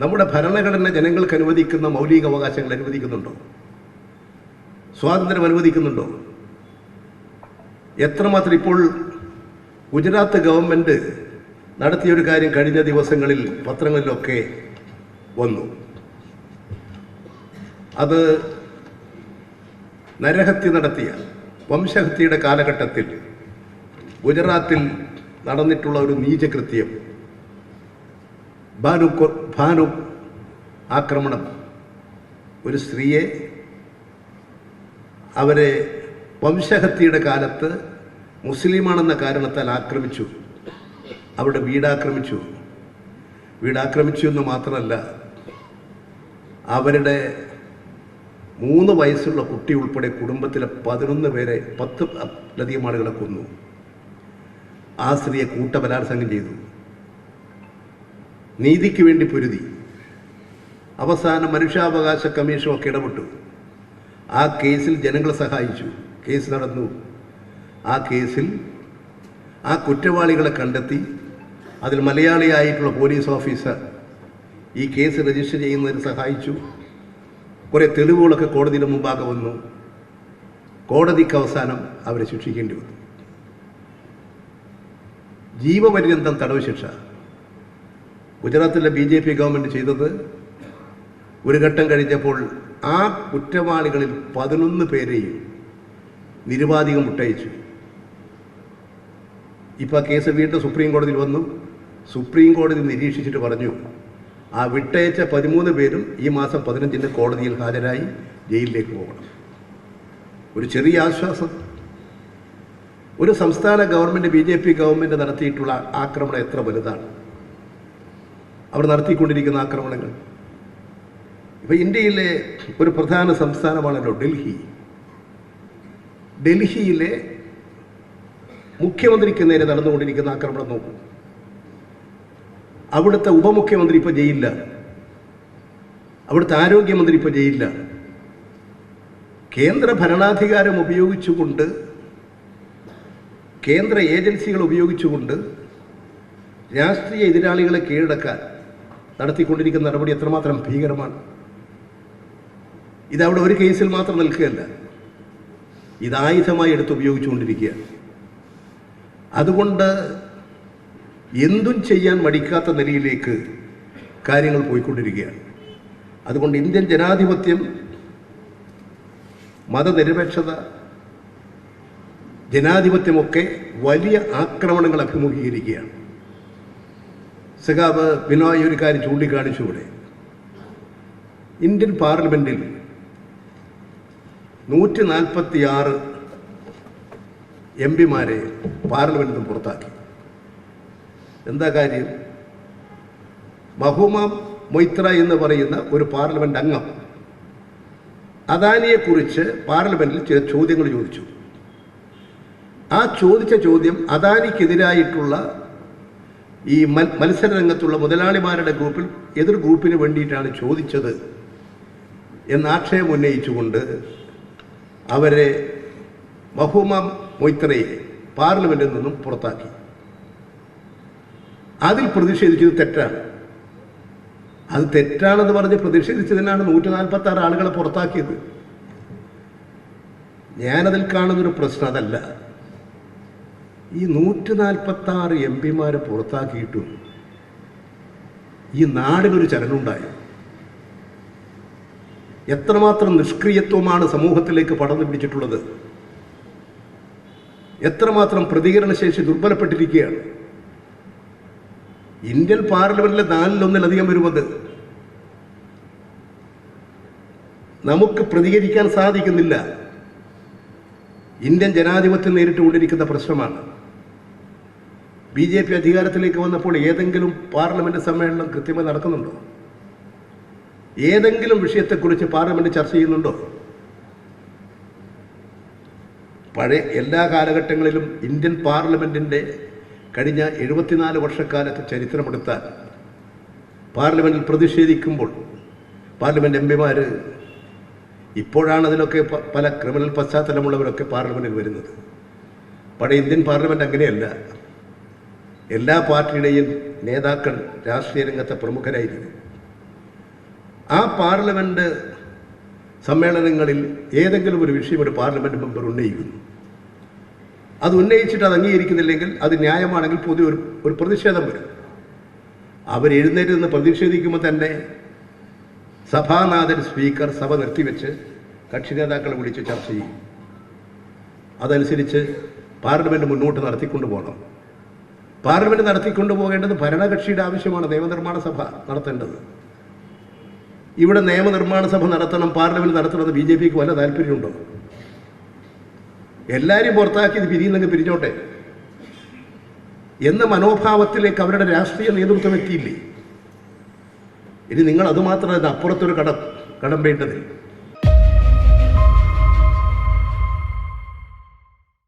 നമ്മുടെ ഭരണഘടന ജനങ്ങൾക്ക് അനുവദിക്കുന്ന മൗലിക അവകാശങ്ങൾ അനുവദിക്കുന്നുണ്ടോ? സ്വാതന്ത്ര്യം അനുവദിക്കുന്നുണ്ടോ? എത്രമാത്രം ഇപ്പോൾ ഗുജറാത്ത് ഗവൺമെന്റ് നടത്തിയ ഒരു കാര്യം കഴിഞ്ഞ ദിവസങ്ങളിൽ പത്രങ്ങളിലൊക്കെ വന്നു. അത് നരഹത്യ നടത്തിയ വംശഹത്യയുടെ കാലഘട്ടത്തിൽ ഗുജറാത്തിൽ നടന്നിട്ടുള്ള ഒരു നീചകൃത്യം ഭാനു ഭാനു ആക്രമണം. ഒരു സ്ത്രീയെ അവരെ വംശഹത്യയുടെ കാലത്ത് മുസ്ലിമാണെന്ന കാരണത്താൽ ആക്രമിച്ചു. അവരുടെ വീടാക്രമിച്ചു. വീടാക്രമിച്ചു എന്ന് മാത്രമല്ല അവരുടെ മൂന്ന് വയസ്സുള്ള കുട്ടി ഉൾപ്പെടെ കുടുംബത്തിലെ പതിനൊന്ന് പേരെ പത്ത് ലധികം ആളുകളെ കൊന്നു. ആ സ്ത്രീയെ കൂട്ടബലാത്സംഗം ചെയ്തു. നീതിക്ക് വേണ്ടി പൊരുതി. അവസാനം മനുഷ്യാവകാശ കമ്മീഷനൊക്കെ ഇടപെട്ടു. ആ കേസിൽ ജനങ്ങളെ സഹായിച്ചു. കേസ് നടന്നു. ആ കേസിൽ ആ കുറ്റവാളികളെ കണ്ടെത്തി. അതിൽ മലയാളിയായിട്ടുള്ള പോലീസ് ഓഫീസർ ഈ കേസ് രജിസ്റ്റർ ചെയ്യുന്നതിന് സഹായിച്ചു. കുറേ തെളിവുകളൊക്കെ കോടതിയുടെ മുമ്പാകെ വന്നു. കോടതിക്ക് അവസാനം അവരെ ശിക്ഷിക്കേണ്ടി വന്നു. ജീവപര്യന്തം തടവ് ശിക്ഷ ഗുജറാത്തിലെ ബി ജെ പി ഗവൺമെന്റ് ചെയ്തത് ഒരു ഘട്ടം കഴിഞ്ഞപ്പോൾ ആ കുറ്റവാളികളിൽ പതിനൊന്ന് പേരെയും നിരുപാധികം മുട്ടയിച്ചു. ഇപ്പോൾ കേസ് വീണ്ടും സുപ്രീം കോടതിയിൽ വന്നു. സുപ്രീം കോടതി നിരീക്ഷിച്ചിട്ട് പറഞ്ഞു ആ വിട്ടയച്ച പതിമൂന്ന് പേരും ഈ മാസം പതിനഞ്ചിന് കോടതിയിൽ ഹാജരായി ജയിലിലേക്ക് പോകണം. ഒരു ചെറിയ ആശ്വാസം. ഒരു സംസ്ഥാന government B J P government നടത്തിയിട്ടുള്ള ആക്രമണം എത്ര വലുതാണ്? അവർ നടത്തിക്കൊണ്ടിരിക്കുന്ന ആക്രമണങ്ങൾ. ഇപ്പൊ ഇന്ത്യയിലെ ഒരു പ്രധാന സംസ്ഥാനമാണല്ലോ ഡൽഹി. ഡൽഹിയിലെ മുഖ്യമന്ത്രിക്ക് നേരെ നടന്നുകൊണ്ടിരിക്കുന്ന ആക്രമണം നോക്കൂ. അവിടുത്തെ ഉപമുഖ്യമന്ത്രി ഇപ്പോൾ ജയിലിലാണ് അവിടുത്തെ ആരോഗ്യമന്ത്രി ഇപ്പോൾ ജയിലിലാണ് കേന്ദ്ര ഭരണാധികാരം ഉപയോഗിച്ചുകൊണ്ട് കേന്ദ്ര ഏജൻസികൾ ഉപയോഗിച്ചുകൊണ്ട് രാഷ്ട്രീയ എതിരാളികളെ കീഴടക്കാൻ നടത്തിക്കൊണ്ടിരിക്കുന്ന നടപടി എത്രമാത്രം ഭീകരമാണ്? ഇതവിടെ ഒരു കേസിൽ മാത്രം നിൽക്കുകയല്ല. ഇത് ആയുധമായി എടുത്ത് ഉപയോഗിച്ചുകൊണ്ടിരിക്കുകയാണ് അതുകൊണ്ട് എന്തും ചെയ്യാൻ മടിക്കാത്ത നിലയിലേക്ക് കാര്യങ്ങൾ പോയിക്കൊണ്ടിരിക്കുകയാണ് അതുകൊണ്ട് ഇന്ത്യൻ ജനാധിപത്യം മതനിരപേക്ഷത ജനാധിപത്യമൊക്കെ വലിയ ആക്രമണങ്ങൾ അഭിമുഖീകരിക്കുകയാണ് സഖാവ് ബിനോയ് ഒരു കാര്യം ചൂണ്ടിക്കാണിച്ചുകൂടെ? ഇന്ത്യൻ പാർലമെന്റിൽ നൂറ്റി നാൽപ്പത്തി ആറ് എം പിമാരെ പാർലമെന്റിൽ നിന്ന് പുറത്താക്കി. എന്താ കാര്യം? മഹൂമ മൊയ്ത്ര എന്ന് പറയുന്ന ഒരു പാർലമെന്റ് അംഗം അദാനിയെക്കുറിച്ച് പാർലമെന്റിൽ ചില ചോദ്യങ്ങൾ ചോദിച്ചു. ആ ചോദിച്ച ചോദ്യം അദാനിക്കെതിരായിട്ടുള്ള ഈ മത്സര രംഗത്തുള്ള മുതലാളിമാരുടെ ഗ്രൂപ്പിൽ എതിർ ഗ്രൂപ്പിന് വേണ്ടിയിട്ടാണ് ചോദിച്ചത് എന്നാക്ഷേപം ഉന്നയിച്ചുകൊണ്ട് അവരെ മഹൂമ മൊയ്ത്രയെ പാർലമെന്റിൽ നിന്നും പുറത്താക്കി. അതിൽ പ്രതിഷേധിച്ചത് തെറ്റാണ്. അത് തെറ്റാണെന്ന് പറഞ്ഞ് പ്രതിഷേധിച്ചതിനാണ് നൂറ്റി നാൽപ്പത്തി ആറ് ആളുകളെ പുറത്താക്കിയത്. ഞാനതിൽ കാണുന്നൊരു പ്രശ്നം അതല്ല. ഈ നൂറ്റി നാൽപ്പത്തി ആറ് എം പിമാരെ പുറത്താക്കിയിട്ടും ഈ നാടിനൊരു ചലനമുണ്ടായോ? എത്രമാത്രം നിഷ്ക്രിയത്വമാണ് സമൂഹത്തിലേക്ക് പടർന്നു പിടിച്ചിട്ടുള്ളത്? എത്രമാത്രം പ്രതികരണശേഷി ദുർബലപ്പെട്ടിരിക്കുകയാണ്? ഇന്ത്യൻ പാർലമെന്റിലെ നാലിലൊന്നിലധികം വരുന്നത് നമുക്ക് പ്രതികരിക്കാൻ സാധിക്കുന്നില്ല. ഇന്ത്യൻ ജനാധിപത്യം നേരിട്ടുകൊണ്ടിരിക്കുന്ന പ്രശ്നമാണ്. ബി ജെ പി അധികാരത്തിലേക്ക് വന്നപ്പോൾ ഏതെങ്കിലും പാർലമെന്റ് സമ്മേളനം കൃത്യമായി നടക്കുന്നുണ്ടോ? ഏതെങ്കിലും വിഷയത്തെക്കുറിച്ച് പാർലമെന്റ് ചർച്ച ചെയ്യുന്നുണ്ടോ? പഴയ എല്ലാ കാലഘട്ടങ്ങളിലും ഇന്ത്യൻ പാർലമെന്റിന്റെ കഴിഞ്ഞ എഴുപത്തിനാല് വർഷക്കാലത്തെ ചരിത്രമെടുത്താൽ പാർലമെന്റിൽ പ്രതിഷേധിക്കുമ്പോൾ പാർലമെന്റ് എം പിമാർ ഇപ്പോഴാണ് അതിലൊക്കെ പല ക്രിമിനൽ പശ്ചാത്തലമുള്ളവരൊക്കെ പാർലമെന്റിൽ വരുന്നത്. പഴയ ഇന്ത്യൻ പാർലമെന്റ് അങ്ങനെയല്ല. എല്ലാ പാർട്ടിയുടെയും നേതാക്കൾ രാഷ്ട്രീയ രംഗത്തെ പ്രമുഖരായിരുന്നു ആ പാർലമെന്റ് സമ്മേളനങ്ങളിൽ ഏതെങ്കിലും ഒരു വിഷയം ഒരു പാർലമെന്റ് മെമ്പർ ഉന്നയിക്കുന്നു. അത് ഉന്നയിച്ചിട്ട് അത് അംഗീകരിക്കുന്നില്ലെങ്കിൽ അത് ന്യായമാണെങ്കിൽ പൊതുവെ ഒരു ഒരു പ്രതിഷേധം വരും. അവർ എഴുന്നേറ്റ് നിന്ന് പ്രതിഷേധിക്കുമ്പോൾ തന്നെ സഭാനാഥൻ സ്പീക്കർ സഭ നിർത്തിവെച്ച് കക്ഷി നേതാക്കളെ വിളിച്ച് ചർച്ച ചെയ്യും. അതനുസരിച്ച് പാർലമെന്റ് മുന്നോട്ട് നടത്തിക്കൊണ്ടു പോകണം പാർലമെന്റ് നടത്തിക്കൊണ്ടു പോകേണ്ടത് ഭരണകക്ഷിയുടെ ആവശ്യമാണ്. നിയമനിർമ്മാണ സഭ നടത്തേണ്ടത്. ഇവിടെ നിയമനിർമ്മാണ സഭ നടത്തണം പാർലമെന്റ് നടത്തണമെന്ന് ബി ജെ പിക്ക് വല്ല താല്പര്യമുണ്ടോ? എല്ലാവരും പുറത്താക്കി ഇത് പിരിയുന്നെങ്കിൽ പിരിഞ്ഞോട്ടെ. എന്ന മനോഭാവത്തിലേക്ക് അവരുടെ രാഷ്ട്രീയ നേതൃത്വം എത്തിയില്ലേ? ഇനി നിങ്ങൾ അതുമാത്രം അപ്പുറത്തൊരു കടം കടം വേണ്ടത്.